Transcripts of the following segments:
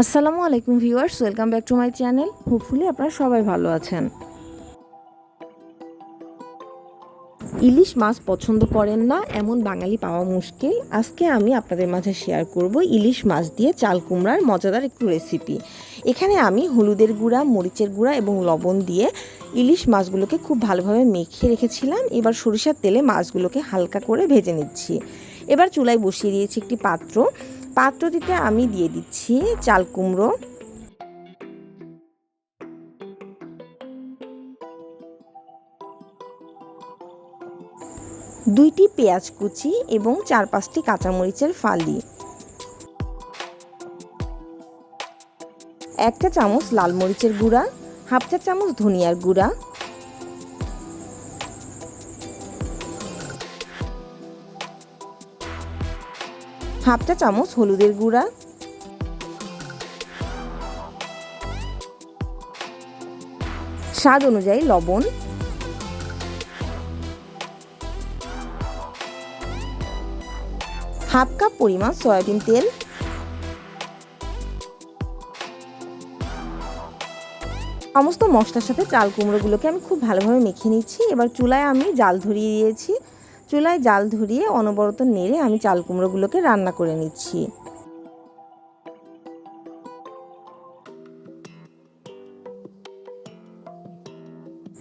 আসসালামু আলাইকুম viewers, welcome back to my channel. Hopefully আপনারা সবাই ভালো আছেন। ইলিশ মাছ পছন্দ করেন না, এমন বাঙালি পাওয়া মুশকিল। আজকে আমি আপনাদের মাঝে শেয়ার করব ইলিশ মাছ দিয়ে চাল কুমড়ার মজাদার একটু রেসিপি এখানে আমি হলুদের গুঁড়া, মরিচের গুঁড়া এবং লবণ দিয়ে ইলিশ মাছগুলোকে খুব ভালোভাবে মেখে রেখেছিলাম। এবার সরিষার তেলে মাছগুলোকে হালকা করে ভেজে নিচ্ছি। এবার চুলায় বসিয়ে দিয়েছি একটি পাত্র। পাত্রটিতে আমি দিয়ে দিচ্ছি চাল কুমড়ো। দুইটি পেঁয়াজ কুচি এবং চার পাঁচটি কাঁচামরিচের ফালি। এক চা চামচ লাল মরিচের গুঁড়া, হাফ চা চামচ ধনিয়ার গুঁড়া হাফ চা চামচ হলুদের গুঁড়া। স্বাদ অনুযায়ী লবণ। হাফ কাপ পরিমাণ সয়াবিন তেল। সমস্ত মশলার সাথে চাল কুমড়োগুলোকে আমি খুব ভালোভাবে মেখে নিচ্ছি। এবার চুলায় আমি জাল ধরিয়ে দিয়েছি। চুলায় জাল ধরিয়ে অনবরত নেড়ে আমি চাল কুমড়োগুলোকে রান্না করে নিচ্ছি।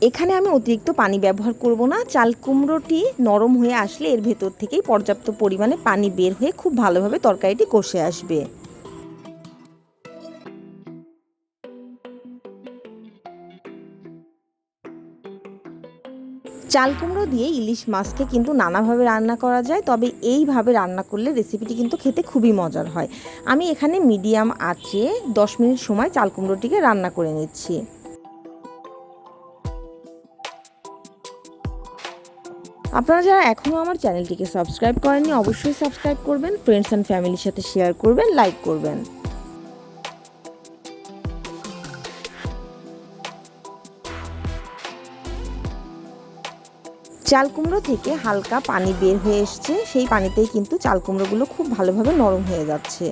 এখানে আমি অতিরিক্ত পানি ব্যবহার করব না। চাল কুমড়োটি নরম হয়ে আসলে এর ভেতর থেকেই পর্যাপ্ত পরিমাণে পানি বের হয়ে খুব ভালোভাবে তরকারিটি কষে আসবে। চাল কুমড়ো দিয়ে ইলিশ মাছকে কিন্তু নানাভাবে রান্না করা যায়, তবে এইভাবে রান্না করলে রেসিপিটি কিন্তু খেতে খুবই মজার হয়। আমি এখানে মিডিয়াম আঁচে দশ মিনিট সময় চাল কুমড়োটিকে রান্না করে নিচ্ছি। আপনারা যারা এখনও আমার চ্যানেলটিকে সাবস্ক্রাইব করেননি, অবশ্যই সাবস্ক্রাইব করবেন ফ্রেন্ডস অ্যান্ড ফ্যামিলির সাথে শেয়ার করবেন লাইক করবেন। চাল কুমড়ো থেকে হালকা পানি বের হয়ে এসছে। সেই পানিতেই কিন্তু চাল কুমড়োগুলো খুব ভালোভাবে নরম হয়ে যাচ্ছে।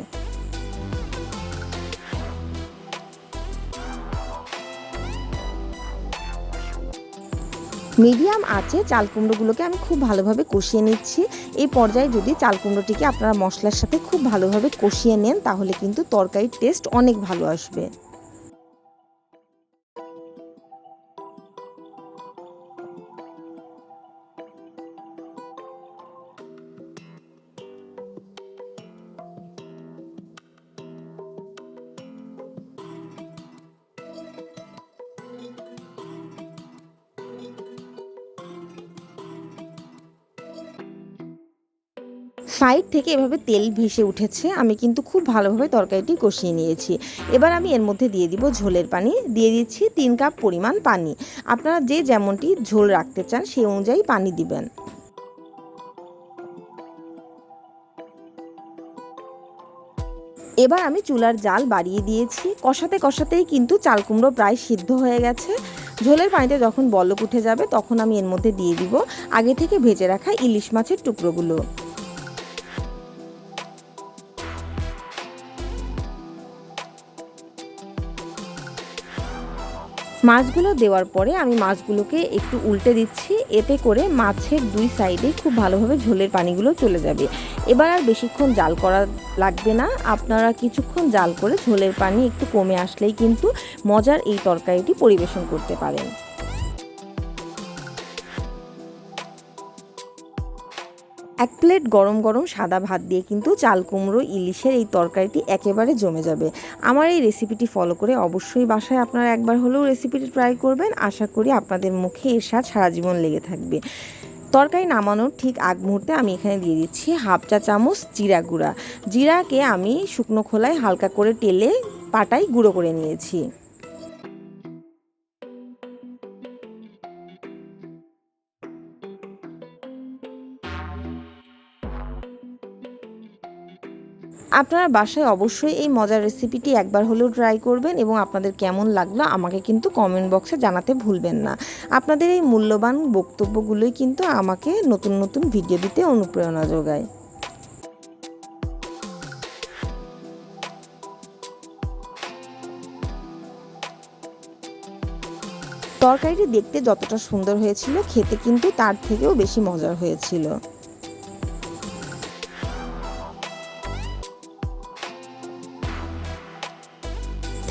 মিডিয়াম আছে চাল কুমড়োগুলোকে আমি খুব ভালোভাবে কষিয়ে নিচ্ছি। এই পর্যায়ে যদি চাল কুমড়োটিকে আপনারা মশলার সাথে খুব ভালোভাবে কষিয়ে নেন, তাহলে কিন্তু তরকারির টেস্ট অনেক ভালো আসবে। সাইড থেকে এভাবে তেল ভেসে উঠেছে। আমি কিন্তু খুব ভালোভাবে তরকারিটি কষিয়ে নিয়েছি। এবার আমি এর মধ্যে দিয়ে দিব ঝোলের পানি। দিয়ে দিচ্ছি তিন কাপ পরিমাণ পানি। আপনারা যে যেমনটি ঝোল রাখতে চান সেই অনুযায়ী পানি দিবেন। এবার আমি চুলার জাল বাড়িয়ে দিয়েছি। কষাতে কষাতেই কিন্তু চাল কুমড়ো প্রায় সিদ্ধ হয়ে গেছে। ঝোলের পানিতে যখন বলক উঠে যাবে তখন আমি এর মধ্যে দিয়ে দিব। আগে থেকে ভেজে রাখা ইলিশ মাছের টুকরোগুলো। মাছগুলো দেওয়ার পরে আমি মাছগুলোকে একটু উল্টে দিচ্ছি। এতে করে মাছের দুই সাইডে খুব ভালোভাবে ঝোলের পানিগুলো চলে যাবে। এবার আর বেশিক্ষণ জাল করা লাগবে না। আপনারা কিছুক্ষণ জাল করে ঝোলের পানি একটু কমে আসলেই কিন্তু মজার এই তরকারিটি পরিবেশন করতে পারেন। এক প্লেট গরম গরম সাদা ভাত দিয়ে কিন্তু চাল কুমড়ো, ইলিশের এই তরকারিটি একেবারে জমে যাবে। আমার এই রেসিপিটি ফলো করে অবশ্যই বাসায় আপনারা একবার হলেও রেসিপিটি ট্রাই করবেন। আশা করি আপনাদের মুখে এর স্বাদ সারা জীবন লেগে থাকবে। তরকারি নামানোর ঠিক আগ মুহূর্তে আমি এখানে দিয়ে দিচ্ছি হাফ চা চামচ জিরা গুঁড়া। জিরাকে আমি শুকনো খোলায় হালকা করে টেলে পাটায় গুঁড়ো করে নিয়েছি। আপনারা বাসায় অবশ্যই এই মজার রেসিপিটি একবার হলেও ট্রাই করবেন এবং আপনাদের কেমন লাগল আমাকে কিন্তু কমেন্ট বক্সে জানাতে ভুলবেন না। আপনাদের এই মূল্যবান বক্তব্যগুলোই কিন্তু আমাকে নতুন নতুন ভিডিও দিতে অনুপ্রেরণা যোগায়। তরকারিটি দেখতে যতটা সুন্দর হয়েছিল, খেতে কিন্তু তার থেকেও বেশি মজার হয়েছিল।